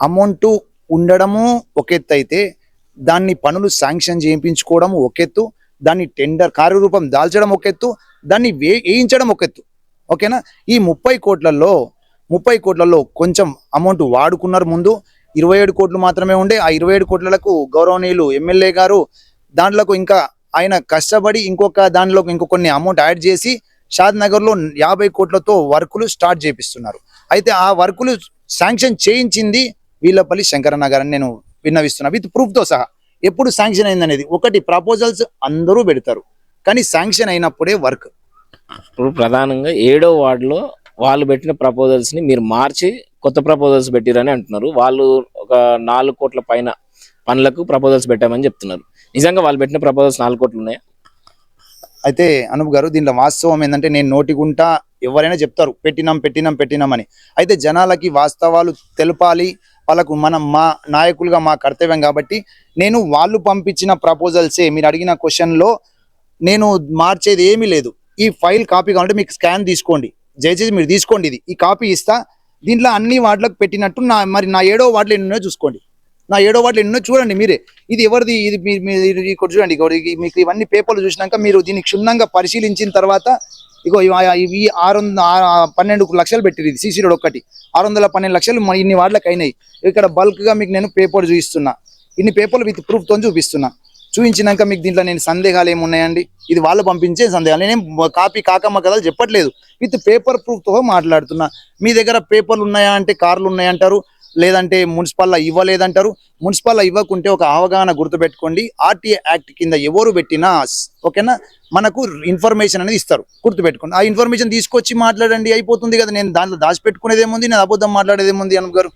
Amount ఉండడము ఒక ఎత్తు అయితే దాన్ని పనులు శాంక్షన్ చేయించుకోవడం ఒక ఎత్తు దాన్ని టెండర్ కార్యరూపం దాల్చడం ఒక ఎత్తు దాన్ని వే వేయించడం ఒక ఎత్తు. ఓకేనా? ఈ ముప్పై కోట్లలో ముప్పై కోట్లలో కొంచెం అమౌంట్ వాడుకున్నారు ముందు ఇరవై ఏడు కోట్లు మాత్రమే ఉండే ఆ ఇరవై ఏడు కోట్లకు గౌరవనీయులు ఎమ్మెల్యే గారు దాంట్లోకి ఇంకా ఆయన కష్టపడి ఇంకొక దానిలోకి ఇంకో కొన్ని అమౌంట్ యాడ్ చేసి షాద్ నగర్లో యాభై కోట్లతో వర్కులు స్టార్ట్ చేపిస్తున్నారు. అయితే ఆ వర్కులు శాంక్షన్ చేయించింది వీళ్ళపల్లి శంకరన్న గారని నేను విన్నవిస్తున్నా. విత్ ప్రూఫ్తో సహా ఎప్పుడు శాంక్షన్ అయిందనేది ఒకటి ప్రపోజల్స్ అందరూ పెడతారు. కానీ శాంక్షన్ అయినప్పుడే వర్క్ ఇప్పుడు ప్రధానంగా ఏడో వార్డులో వాళ్ళు పెట్టిన ప్రపోజల్స్ని మీరు మార్చి కొత్త ప్రపోజల్స్ పెట్టిరని అంటున్నారు. వాళ్ళు ఒక నాలుగు కోట్ల పైన పనులకు ప్రపోజల్స్ పెట్టామని చెప్తున్నారు. నిజంగా వాళ్ళు పెట్టిన ప్రపోజల్స్ నాలుగు కోట్లు ఉన్నాయా? అయితే అనూప్ గారు దీంట్లో వాస్తవం ఏంటంటే నేను నోటిగుంటా ఎవరైనా చెప్తారు పెట్టినాం పెట్టినాం పెట్టినాం అని. అయితే జనాలకి వాస్తవాలు తెలపాలి వాళ్ళకు మనం మా నాయకులుగా మా కర్తవ్యం కాబట్టి నేను వాళ్ళు పంపించిన ప్రపోజల్సే మీరు అడిగిన క్వశ్చన్లో నేను మార్చేది ఏమీ లేదు. ఈ ఫైల్ కాపీ కావాలంటే మీకు స్కాన్ తీసుకోండి. దయచేసి మీరు తీసుకోండి ఇది. ఈ కాపీ ఇస్తా. దీంట్లో అన్ని వాటిలకు పెట్టినట్టు నా మరి నా ఏడో వాటిలో ఎన్నో చూసుకోండి. నా ఏడో వాటిలో ఎన్నో చూడండి మీరే. ఇది ఎవరిది? ఇది మీరు ఇక్కడ చూడండి. మీకు ఇవన్నీ పేపర్లు చూసినాక మీరు దీన్ని క్షుణ్ణంగా పరిశీలించిన తర్వాత ఇగో ఇవి ఆరు వంద పన్నెండు లక్షలు పెట్టిరు ఇది సీసీ రోడ్ ఒక్కటి. ఆరు వందల పన్నెండు లక్షలు ఇన్ని వాటికి అయినాయి. ఇక్కడ బల్క్గా మీకు నేను పేపర్ చూపిస్తున్నా. ఇన్ని పేపర్లు విత్ ప్రూఫ్తో చూపిస్తున్నా. చూపించినాక మీకు దీంట్లో నేను సందేహాలు ఏమున్నాయండి ఇది వాళ్ళు పంపించే సందేహాలు. నేనేం కాపీ కాకమ్మ కథలు చెప్పట్లేదు. విత్ పేపర్ ప్రూఫ్తో మాట్లాడుతున్నా. మీ దగ్గర పేపర్లు ఉన్నాయా అంటే కార్లు ఉన్నాయంటారు. లేదంటే మున్సిపల్లో ఇవ్వలేదంటారు. మున్సిపల్లో ఇవ్వకుంటే ఒక అవగాహన గుర్తుపెట్టుకోండి. ఆర్టీఏ యాక్ట్ కింద ఎవరు పెట్టినా ఓకేనా? మనకు ఇన్ఫర్మేషన్ అనేది ఇస్తారు. గుర్తుపెట్టుకోండి. ఆ ఇన్ఫర్మేషన్ తీసుకొచ్చి మాట్లాడండి అయిపోతుంది కదా. నేను దాంట్లో దాచిపెట్టుకునేదేముంది నేను అబద్ధం మాట్లాడేదేముంది అనుగారు గారు?